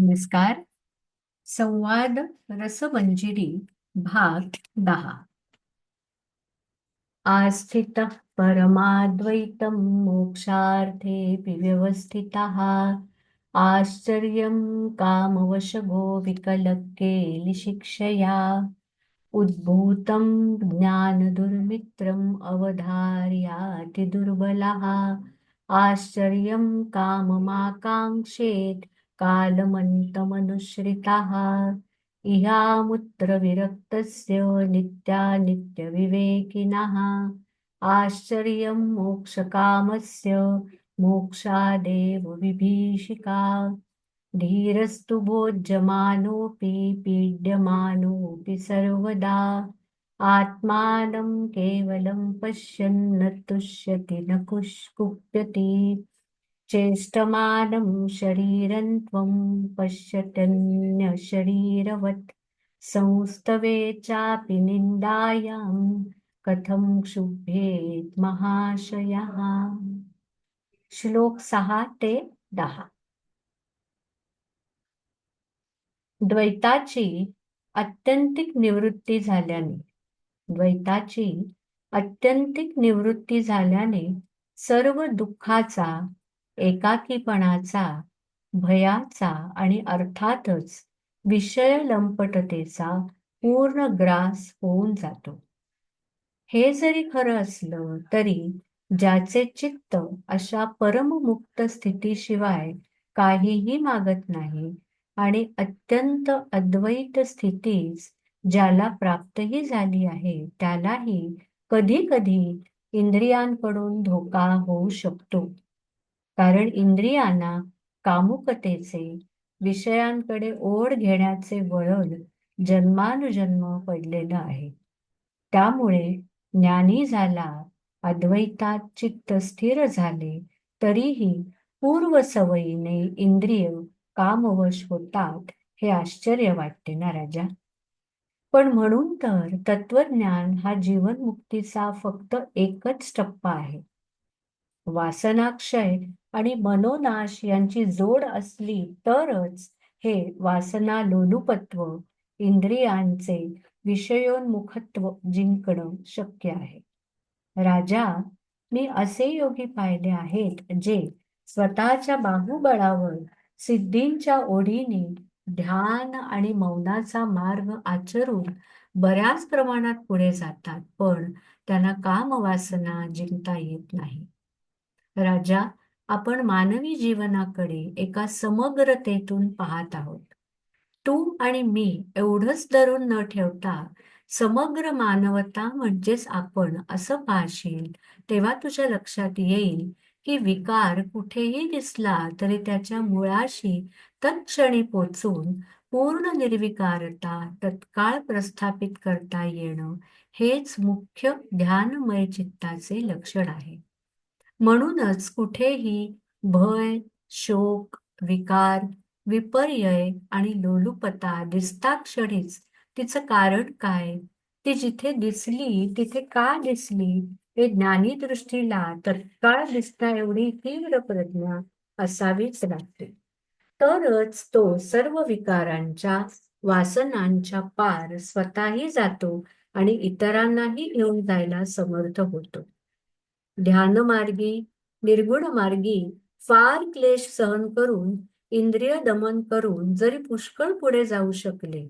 नमस्कार. संवाद रसमंजिरी भाग दहा. आस्थित परमाद्वैतं मोक्षार्थे व्यवस्थितः. आश्चर्यं कामवशगो विकलकेलिशिक्षया उद्भूतं ज्ञानदुर्मित्रम् अवधार्याति दुर्बलः आश्चर्यं काममाकाङ्क्षेत् कालमन्तमनुश्रितः इहामुत्र विरक्तस्य नित्यानित्यविवेकिनः। आश्चर्यं मोक्षकामस्य मोक्षादेव विभीषिका। धीरस्तु भोज्यमानोऽपि पीड्यमानोऽपि सर्वदा। आत्मानं केवलं पश्यन्न तुष्यति न कुश कुप्यति चेष्टमानं शरीरं त्वं पश्यत्यन्यशरीरवत्। संस्तवे चापि निन्दायां कथं क्षुभ्येत् महाशयः। श्लोक सहा ते दहा। द्वैताची अत्यंतिक निवृत्ती झाल्याने द्वैताची अत्यंतिक निवृत्ती झाल्याने सर्व दुःखाचा एकाकीपणाचा भयाचा आणि अर्थातच विषय लंपटतेचा पूर्ण ग्रास होऊन जातो. हे जरी खरं असलं तरी ज्याचे चित्त अशा परममुक्त स्थितीशिवाय काहीही मागत नाही आणि अत्यंत अद्वैत स्थितीच ज्याला प्राप्तही झाली आहे त्यालाही कधी कधी इंद्रियांकडून धोका होऊ शकतो. कारण इंद्रियांना कामुकतेचे विषयांकडे ओढ घेण्याचे वळण जन्मानुजन्म पडलेलं आहे. त्यामुळे ज्ञानी झाला अद्वैतात चित्त स्थिर झाले तरीही पूर्व सवयीने इंद्रिय कामवश होतात हे आश्चर्य वाटते ना राजा? पण म्हणून तर तत्वज्ञान हा जीवनमुक्तीचा फक्त एकच टप्पा आहे. वासनाक्षय आणि मनोनाश यांची जोड असली तरच हे वासना लोलुपत्व इंद्रियांचे विषयोन्मुखत्व जिंकणं शक्य आहे. राजा मी असे योगी पाहिले आहेत जे स्वतःच्या बाहुबळावर सिद्धींच्या ओढीने ध्यान आणि मौनाचा मार्ग आचरून बऱ्याच प्रमाणात पुढे जातात पण त्यांना कामवासना जिंकता येत नाही. राजा आपण मानवी जीवनाकडे एका समग्रतेतून पाहत आहोत. तू आणि मी एवढंच धरून न ठेवता समग्र मानवता म्हणजेच आपण असं पाहशील तेव्हा तुझ्या लक्षात येईल की विकार कुठेही दिसला तरी त्याच्या मुळाशी तत्क्षणी पोचून पूर्ण निर्विकारता तत्काळ प्रस्थापित करता येणं हेच मुख्य ध्यानमय चित्ताचे लक्षण आहे. म्हणूनच कुठेही भय शोक विकार विपर्यय आणि लोलुपता दिसताक्षणीच तिचं कारण काय? ती जिथे दिसली तिथे का दिसली? हे ज्ञानी दृष्टीला तत्काळ दिसता एवढी तीव्र प्रज्ञा असावीच लागते. तरच तो सर्व विकारांच्या वासनांच्या पार स्वतःही जातो आणि इतरांनाही घेऊन जायला समर्थ होतो. ध्यानमार्गी निर्गुण मार्गी फार क्लेश सहन करून इंद्रिय दमन करून जरी पुष्कळ पुढे जाऊ शकले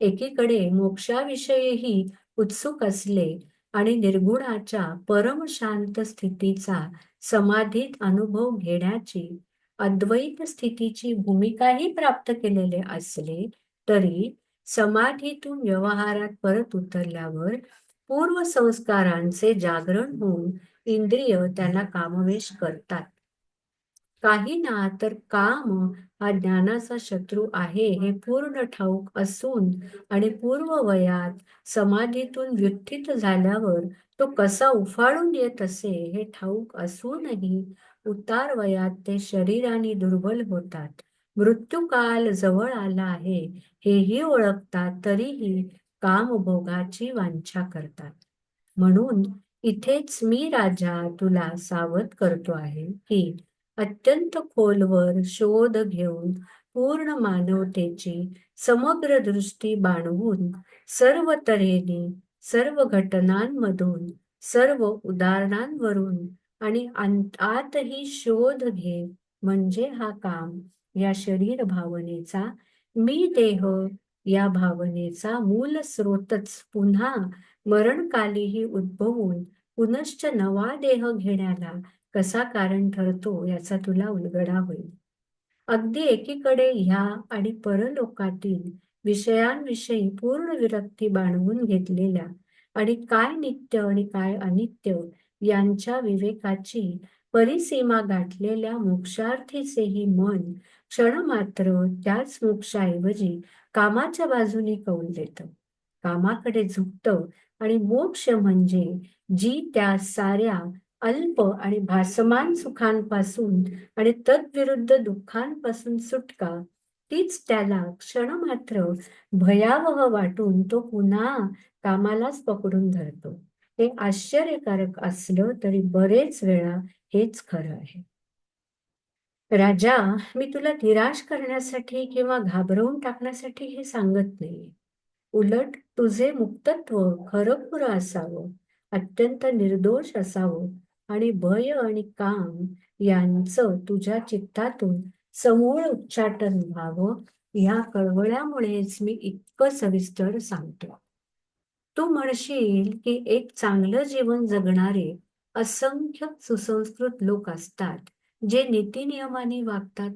एकीकडे मोक्षाविषयीही उत्सुक असले आणि निर्गुणाच्या परम शांत स्थितीचा समाधीत अनुभव घेण्याची अद्वैत स्थितीची भूमिकाही प्राप्त केलेले असले तरी समाधीतून व्यवहारात परत उतरल्यावर पूर्व संस्कारांचे जागरण होऊन इंद्रिय त्याला कामवेश करतात. काही ना तर काम हा ज्ञानाचा शत्रू आहे हे पूर्ण ठाऊक असून आणि पूर्व वयात समाधीतून व्युत्थित झाल्यावर तो कसा उफाळून येत असे हे ठाऊक असूनही उतार वयात ते शरीराने दुर्बल होतात. मृत्यूकाल जवळ आला आहे हेही ओळखतात तरीही कामभोगाची वांछा करतात. म्हणून इथेच मी राजा तुला सावध करतो आहे की अत्यंत खोलवर शोध घेऊन पूर्ण मानवतेची समग्र दृष्टी बाणवून सर्व तऱ्हेने सर्व घटनांमधून सर्व उदाहरणांवरून आणि आतही शोध घे म्हणजे हा काम या शरीर भावनेचा मी देह या भावनेचा मूल स्रोतच पुन्हा मरणकालीही उद्भवून पुनश्च नवा देह घेण्याला कसा कारण ठरतो याचा तुला उलगडा होईल. अगदी एकीकडे ह्या आणि परलोकातील विषयांविषयी पूर्ण विरक्ती बाणवून घेतलेल्या आणि काय नित्य आणि काय अनित्य यांच्या विवेकाची परिसीमा गाठलेल्या मोक्षार्थीचेही मन क्षण मात्र त्याच मोक्षाऐवजी कामाच्या बाजूने कौल देत. कामाकडे झुकत आणि मोक्ष म्हणजे जी त्या साऱ्या अल्प आणि भासमान सुखांपासून आणि तद्विरुद्ध दुःखांपासून सुटका तीच त्याला क्षण मात्र भयावह वाटून तो पुन्हा कामालाच पकडून धरतो. हे आश्चर्यकारक असलं तरी बरेच वेळा हेच खरं आहे. राजा मी तुला निराश करण्यासाठी किंवा घाबरवून टाकण्यासाठी हे सांगत नाही उलट तुझे मुक्तत्व खरं असावं अत्यंत निर्दोष असावं आणि भय आणि काम यांचं तुझ्या चित्तातून समूळ उच्चाटन व्हावं या कळवळ्यामुळेच मी इतकं सविस्तर सांगतो. तू म्हणशील की एक चांगलं जीवन जगणारे असंख्य सुसंस्कृत लोक असतात. जे नीतिनियमाने वागतात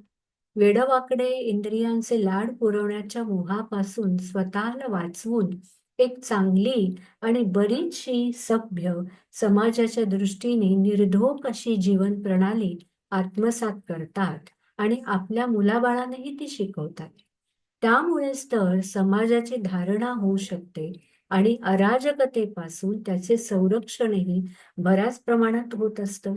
वेडवाकडे इंद्रियांचे लाड पुरवण्याच्या मोहापासून स्वतःला वाचवून एक चांगली आणि बरीचशी सभ्य समाजाच्या दृष्टीने निर्धोक अशी जीवन प्रणाली आत्मसात करतात आणि आपल्या मुलाबाळांनाही ती शिकवतात. त्यामुळेच तर समाजाची धारणा होऊ शकते आणि अराजकतेपासून त्याचे संरक्षणही बऱ्याच प्रमाणात होत असतं.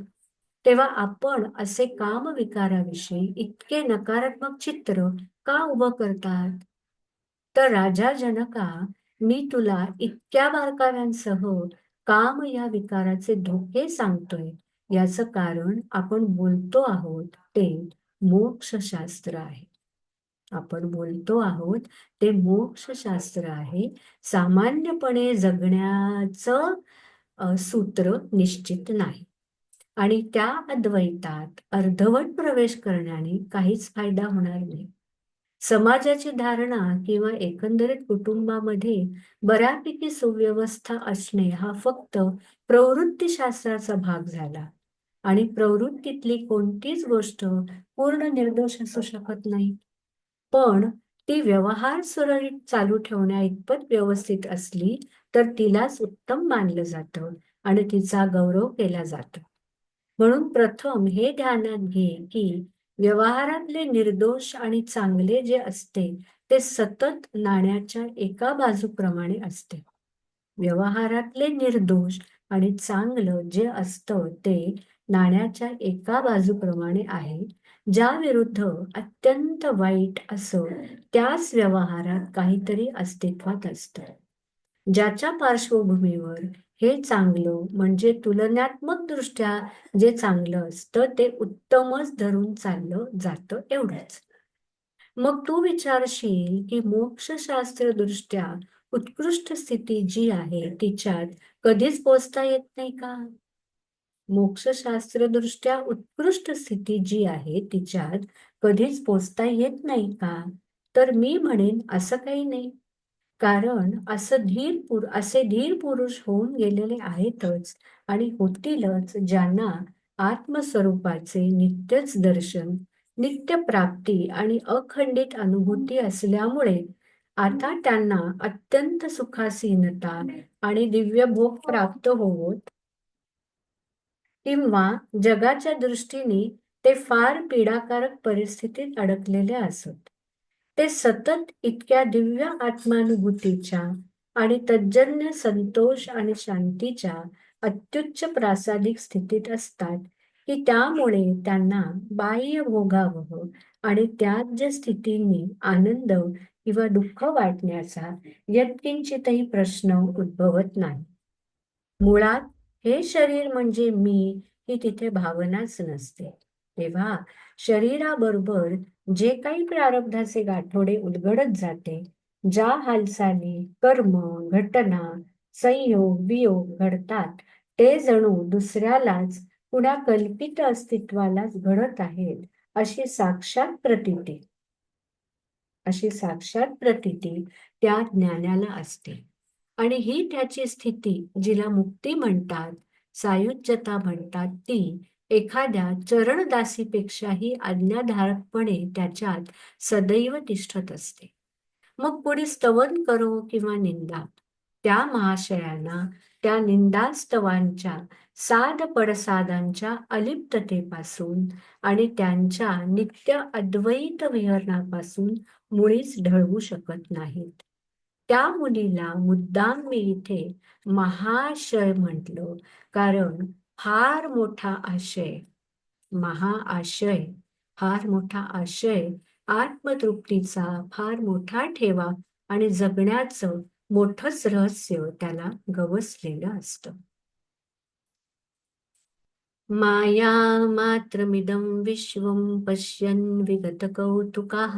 तेव्हा आपण असे काम विकाराविषयी इतके नकारात्मक चित्र का उभं करतात? तर राजा जनका मी तुला इतक्या बारकाव्यांसह काम या विकाराचे धोके सांगतोय. याच कारण आपण बोलतो आहोत ते मोक्षशास्त्र आहे. आपण बोलतो आहोत ते मोक्षशास्त्र आहे. सामान्यपणे जगण्याचं सूत्र निश्चित नाही. आणि त्या अद्वैतात अर्धवट प्रवेश करण्याने काहीच फायदा होणार नाही. समाजाची धारणा किंवा एकंदरीत कुटुंबामध्ये बऱ्यापैकी सुव्यवस्था असणे हा फक्त प्रवृत्तीशास्त्राचा भाग झाला. आणि प्रवृत्तीतली कोणतीच गोष्ट पूर्ण निर्दोष असू शकत नाही. पण ती व्यवहार सुरळीत चालू ठेवण्या इतपत व्यवस्थित असली तर तिलाच उत्तम मानलं जातं आणि तिचा गौरव केला जातो. म्हणून प्रथम हे ध्यानात घे की व्यवहारातले निर्दोष आणि चांगले जे असते ते सतत नाण्याच्या एका बाजूप्रमाणे असते. व्यवहारातले निर्दोष आणि चांगलं जे असतं ते नाण्याच्या एका बाजूप्रमाणे आहे ज्या विरुद्ध अत्यंत वाईट असं त्याच व्यवहारात काहीतरी अस्तित्वात असतं. ज्याच्या पार्श्वभूमीवर हे चांगलं म्हणजे तुलनात्मक दृष्ट्या जे चांगलं असतं ते उत्तमच धरून चाललं जातं एवढंच. मग तू विचारशील की मोक्षशास्त्र दृष्ट्या उत्कृष्ट स्थिती जी आहे तिच्यात कधीच पोचता येत नाही का? मोक्षशास्त्र दृष्ट्या उत्कृष्ट स्थिती जी आहे तिच्यात कधीच पोचता येत नाही का? तर मी म्हणेन असं काही नाही. कारण असं धीर पुर असे धीर पुरुष होऊन गेलेले आहेतच आणि होतीलच ज्यांना आत्मस्वरूपाचे नित्यच दर्शन नित्य प्राप्ती आणि अखंडित अनुभूती असल्यामुळे आता त्यांना अत्यंत सुखासीनता आणि दिव्य भोग प्राप्त होवत. किंवा जगाच्या दृष्टीने ते फार पीडाकारक परिस्थितीत अडकलेले असत. ते सतत इतक्या दिव्य आत्मानुभूतीच्या आणि तज्जन्य संतोष आणि शांतीच्या अत्युच्च प्रासादिक स्थितीत असतात की त्यामुळे त्यांना बाह्य भोगावह आणि त्यात ज्या स्थितींनी आनंद किंवा दुःख वाटण्याचा यत्किंचितही प्रश्न उद्भवत नाही. मुळात हे शरीर म्हणजे मी ही तिथे भावनाच नसते. तेव्हा शरीराबरोबर जे काही प्रारब्धाचे गाठोडे उलगडत जाते ज्या हालचाली कर्म घटना संयोग वियोग घडतात ते जणू दुसऱ्यालाच कुणा कल्पित अस्तित्वालाच घडत आहेत अशी साक्षात प्रतिती. अशी साक्षात प्रतिती त्या ज्ञानाला असते. आणि ही त्याची स्थिती जिला मुक्ती म्हणतात सायुज्यता म्हणतात ती एखाद्या चरणदासीपेक्षाही आज्ञाधारकपणे त्याच्यात सदैव तिष्ठत असते. मग पुढे स्तवन करो किंवा निंदा त्या महाशयांना त्या निंदास्तवांच्या साध पडसादांच्या अलिप्ततेपासून आणि त्यांच्या नित्य अद्वैत विहरणापासून मुळीच ढळवू शकत नाहीत. त्या मुलीला मुद्दाम मी इथे महाशय म्हटलं कारण फार मोठा आशय महाआशय फार मोठा आशय आत्मतृप्तीचा फार मोठा ठेवा आणि जगण्याचं मोठच रहस्य त्याला गवसलेलं असतं. माया मात्रमिदं विश्वं पश्यन् विगतकौतुकः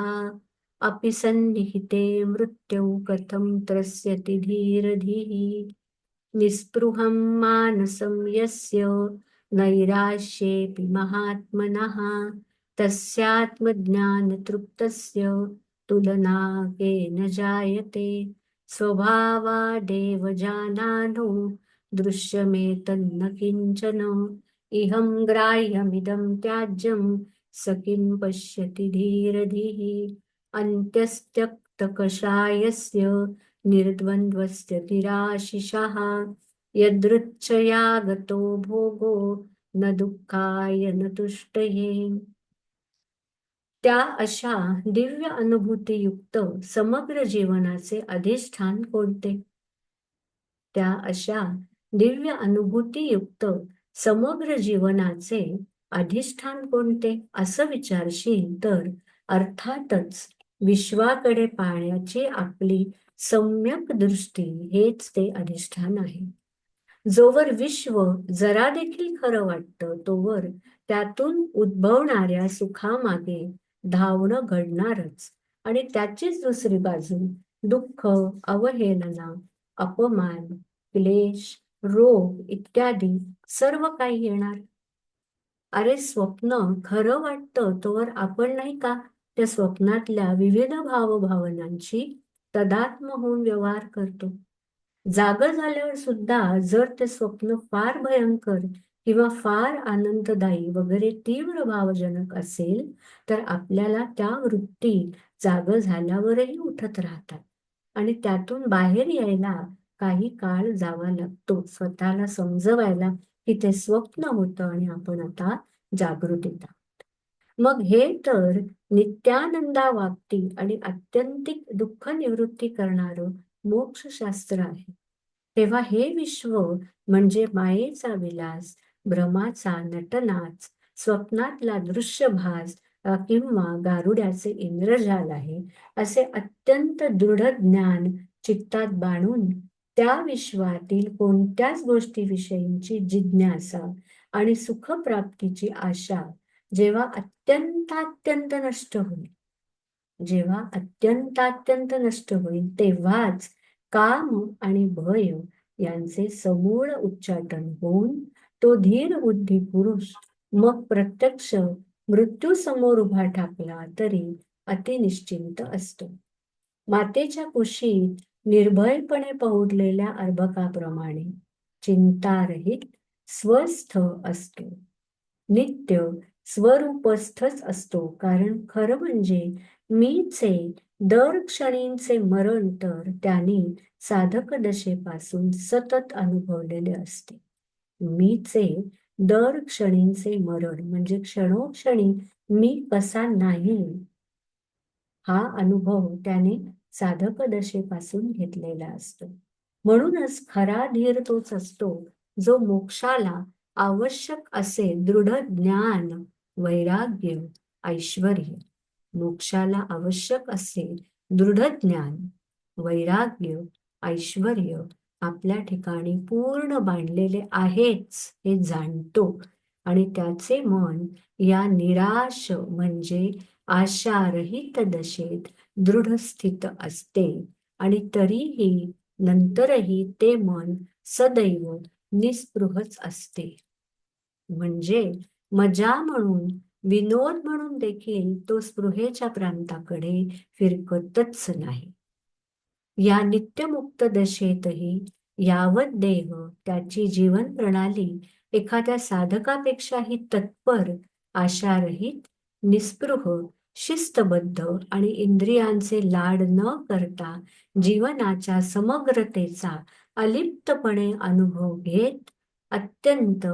अपि सन्निहिते मृत्यौ कथं त्रस्यति धीरधीः। निस्पृहं मानसं यस्य नैराश्येऽपि महात्मनः तस्यात्मज्ञानतृप्तस्य तुलना केन जायते। स्वभावादेव जानानो दृश्यमेतन्न किञ्चन। इहं ग्राह्यमिदं त्याज्यं स किं पश्यति धीरधिः। अन्त्यस्त्यक्तकषायस्य निर्द्वन्द्वस्य तिराशिषः यदृच्छया गतो भोगो न दुःखाय न तुष्टये। त्या अशा दिव्य अनुभूतीयुक्त समग्र जीवनाचे अधिष्ठान कोणते? त्या अशा दिव्य अनुभूतीयुक्त समग्र जीवनाचे अधिष्ठान कोणते? असं विचारशील तर अर्थातच विश्वाकडे पाहण्याची आपली सम्यक दृष्टी हेच ते अधिष्ठान आहे. जोवर विश्व जरा देखील खरं वाटतं तोवर त्यातून उद्भवणाऱ्या सुखामागे धावणं घडणारच आणि त्याचीच दुसरी बाजू दुःख अवहेलना अपमान क्लेश रोग इत्यादी सर्व काही येणार. अरे स्वप्न खरं वाटतं तोवर आपण नाही का त्या स्वप्नातल्या विविध भावभावनांची तदात्म होऊन व्यवहार करतो. जाग झाल्यावर सुद्धा जर ते स्वप्न फार भयंकर किंवा फार आनंददायी वगैरे तीव्र भावजनक असेल तर आपल्याला त्या वृत्ती जाग झाल्यावरही उठत राहतात. आणि त्यातून बाहेर यायला काही काळ जावा लागतो. स्वतःला समजवायला की ते स्वप्न होतं आणि आपण आता जागृतीत आहोत मग हे तर नित्यानंदा वागती आणि अत्यंतिक दुःख निवृत्ती करणारं मोक्षशास्त्र आहे. तेव्हा हे विश्व म्हणजे मायेचा विलास भ्रमाचा नटनाच स्वप्नातला दृश्यभास किंवा गारुड्याचे इंद्रजाल आहे असे अत्यंत दृढ ज्ञान चित्तात बाणून त्या विश्वातील कोणत्याच गोष्टीविषयीची जिज्ञासा आणि सुखप्राप्तीची आशा जेव्हा अत्यंत अत्यंत नष्ट होईल जेव्हा अत्यंत अत्यंत नष्ट होईल तेव्हाच काम आणि भय यांचे समूळ उच्चाटन होऊन तो धीर बुद्धी पुरुष मग प्रत्यक्ष मृत्यू समोर उभा ठाकला तरी अतिनिश्चिंत असतो. मातेच्या कुशीत निर्भयपणे पहुडलेल्या अर्भकाप्रमाणे चिंतारहित स्वस्थ असतो. नित्य स्वरूपस्थच असतो. कारण खरं म्हणजे मीचे दर क्षणींचे मरण तर त्याने साधक दशेपासून सतत अनुभवलेले असते. मीचे दर क्षणींचे मरण म्हणजे क्षणोक्षणी मी कसा नाही हा अनुभव त्याने साधक दशेपासून घेतलेला असतो. म्हणूनच खरा धीर तोच असतो जो मोक्षाला आवश्यक असे दृढ ज्ञान वैराग्य ऐश्वर मोक्षाला आवश्यक असे दृढ ज्ञान वैराग्य ऐश्वर आपल्या ठिकाणी पूर्ण बांधलेले आहेच हे जाणतो. आणि त्याचे मन या निराश म्हणजे आशारहित दशेत दृढ स्थित असते. आणि तरीही नंतरही ते मन सदैव निस्पृहच असते. म्हणजे मजा म्हणून विनोद म्हणून देखील तो स्पृहेच्या प्रांताकडे फिरकतच नाही. या नित्यमुक्त दशेतही यावत देह त्याची जीवन प्रणाली एखाद्या साधकापेक्षाही तत्पर आशारहित निस्पृह शिस्तबद्ध आणि इंद्रियांचे लाड न करता जीवनाच्या समग्रतेचा अलिप्तपणे अनुभव घेत अत्यंत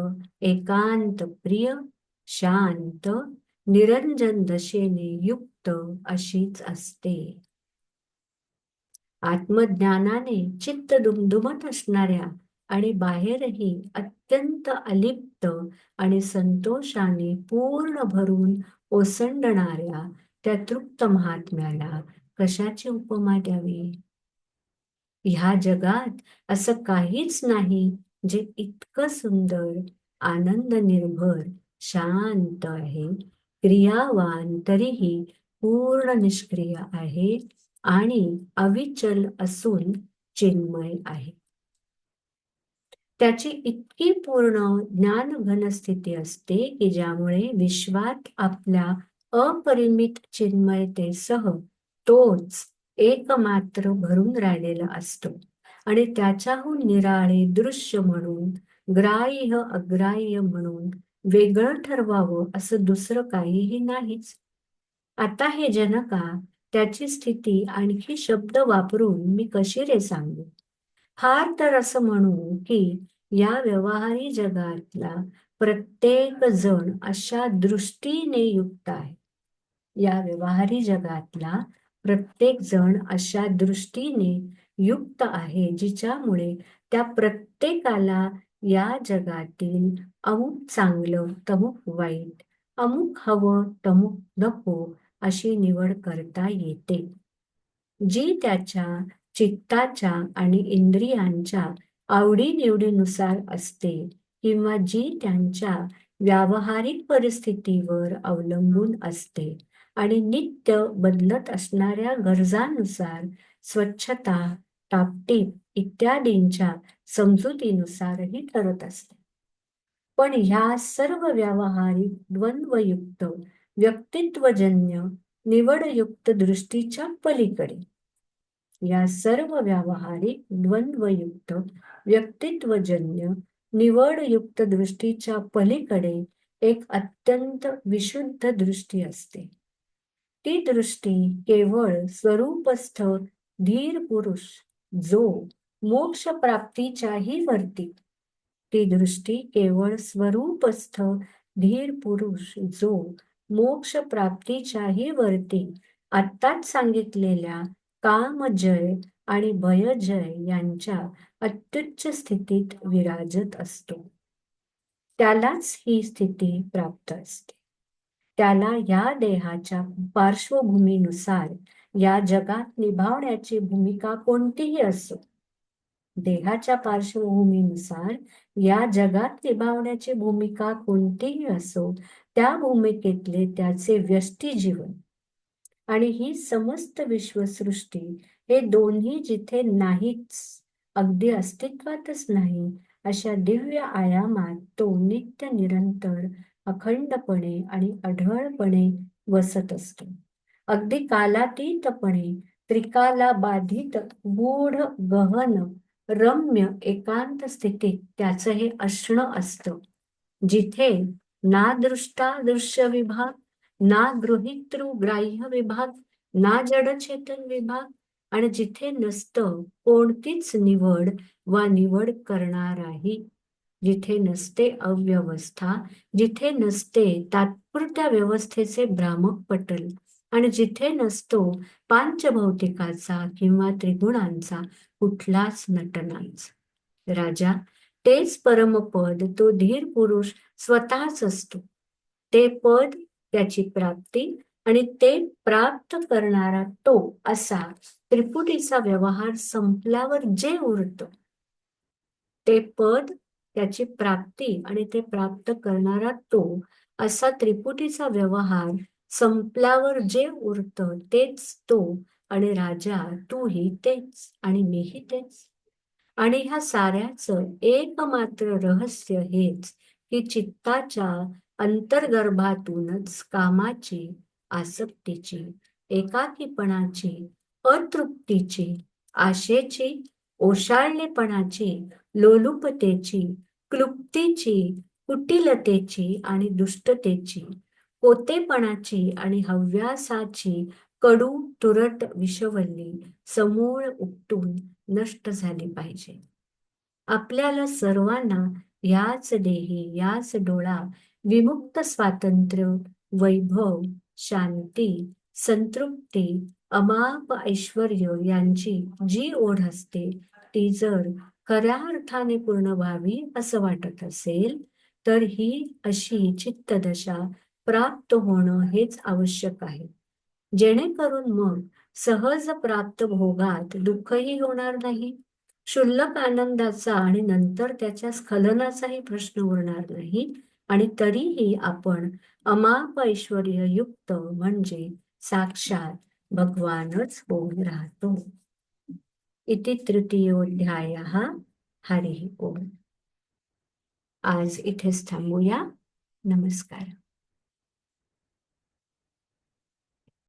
एकांत प्रिय शांत निरंजन दशेने युक्त अशीच असते. आत्मज्ञानाने चित्त दुमदुमत असणाऱ्या आणि बाहेरही अत्यंत अलिप्त आणि संतोषाने पूर्ण भरून ओसंडणाऱ्या त्या तृप्त महात्म्याला कशाची उपमा द्यावी? ह्या जगात असं काहीच नाही जे इतकं सुंदर आनंद निर्भर शांत आहे. क्रियावान तरीही पूर्ण निष्क्रिय आहे आणि अविचल असून चिन्मय आहे. त्याची इतकी पूर्ण ज्ञान घन स्थिती असते की ज्यामुळे विश्वात आपल्या अपरिमित चिन्मयतेसह तोच एकमात्र भरून राहिलेला असतो. आणि त्याच्याहून निराळे दृश्य म्हणून ग्राह्य अग्राह्य म्हणून वेगळं ठरवावं असं दुसरं काहीही नाहीच. आता हे जनका त्याची स्थिती आणखी शब्द वापरून मी कशी रे सांगू? फार तर असं म्हणू की या व्यवहारी जगातला प्रत्येक जण अशा दृष्टीने युक्त आहे. या व्यवहारी जगातला प्रत्येक जण अशा दृष्टीने युक्त आहे जिच्यामुळे त्या प्रत्येकाला या जगातील अमुक चांगलं तमुक वाईट अमुक हवं तमुक नको अशी निवड करता येते. जी त्याच्या चित्ताच्या आणि इंद्रियांच्या आवडीनिवडीनुसार असते किंवा जी त्यांच्या व्यावहारिक परिस्थितीवर अवलंबून असते आणि नित्य बदलत असणाऱ्या गरजांनुसार स्वच्छता टापटीप इत्यादींच्या समजुतीनुसारही ठरत असते. पण ह्या सर्व व्यावहारिक द्वंद्वयुक्त व्यक्तित्वजन्य निवडयुक्त दृष्टीच्या पलीकडे. या सर्व व्यावहारिक द्वंद्वयुक्त व्यक्तित्वजन्य निवडयुक्त दृष्टीच्या पलीकडे एक अत्यंत विशुद्ध दृष्टी असते. ती दृष्टी केवळ स्वरूपस्थ धीर पुरुष जो मोक्ष प्राप्तीच्याही वरती. ती दृष्टी केवळ स्वरूपस्थ धीर पुरुष जो मोक्ष प्राप्तीच्याही वरती आत्ताच सांगितलेल्या कामजय आणि भयजय यांच्या अत्युच्च स्थितीत विराजत असतो. त्यालाच ही स्थिती प्राप्त असते. त्याला या देहाच्या पार्श्वभूमीनुसार या जगात निभावण्याची भूमिका कोणतीही असो देहाच्या पार्श्वभूमीनुसार या जगात निभावण्याची भूमिका कोणतीही असो त्या भूमिकेतले त्याचे व्यष्टी जीवन आणि ही समस्त विश्वसृष्टी हे दोन्ही जिथे नाहीच अगदी अस्तित्वातच नाही अशा दिव्य आयामात तो नित्य निरंतर अखंडपणे आणि अढळपणे वसत असतो. अगदी कालातीतपणे त्रिकाला बाधित गूढ गहन रम्य एकांत स्थितीत त्याचं हे असणं असतं. जिथे ना दृष्टा दृश्य विभाग ना गृहितृ ग्राह्य विभाग ना जडचेतन विभाग आणि जिथे नसतं कोणतीच निवड वा निवड करणाराही. जिथे नसते अव्यवस्था जिथे नसते तात्पुरत्या व्यवस्थेचे भ्रामक पटल आणि जिथे नसतो पांचभौतिकाचा किंवा त्रिगुणांचा कुठलाच नटनांचा. राजा तेच परमपद तो धीर पुरुष स्वतःच असतो. ते पद त्याची प्राप्ती आणि ते प्राप्त करणारा तो असा त्रिपुटीचा व्यवहार संपल्यावर जे उरत. ते पद त्याची प्राप्ती आणि ते प्राप्त करणारा तो असा त्रिपुटीचा व्यवहार संपल्यावर जे उरतं तेच तो आणि राजा तूही तेच आणि मीही तेच. आणि ह्या साऱ्याचं एकमात्र रहस्य हेच की चित्ताच्या अंतर्गर्भातूनच कामाची आसक्तीची एकाकीपणाची अतृप्तीची आशेची ओशाळलेपणाची लोलुपतेची क्लुप्तीची कुटिलतेची आणि दुष्टतेची पोतेपणाची आणि हव्यासाची कडू तुरट विषवल्ली समूळ उपटून नष्ट झाली पाहिजे. आपल्याला सर्वांना याच देही याच डोळा विमुक्त स्वातंत्र्य वैभव शांती संतृप्ती अमाप ऐश्वर यांची जी ओढ असते ती जर खऱ्या अर्थाने पूर्ण व्हावी असं वाटत असेल तर ही अशी चित्तदशा प्राप्त होणं हेच आवश्यक आहे. जेणेकरून मग सहज प्राप्त भोगात दुःखही होणार नाही क्षुल्लक आनंदाचा आणि नंतर त्याच्या स्खलनाचाही प्रश्न उरणार नाही आणि तरीही आपण अमाप ऐश्वर युक्त म्हणजे साक्षात भगवानच होऊन राहतो. इति तृतीयोध्याय हरी ओम. आज इथेच थांबूया. नमस्कार.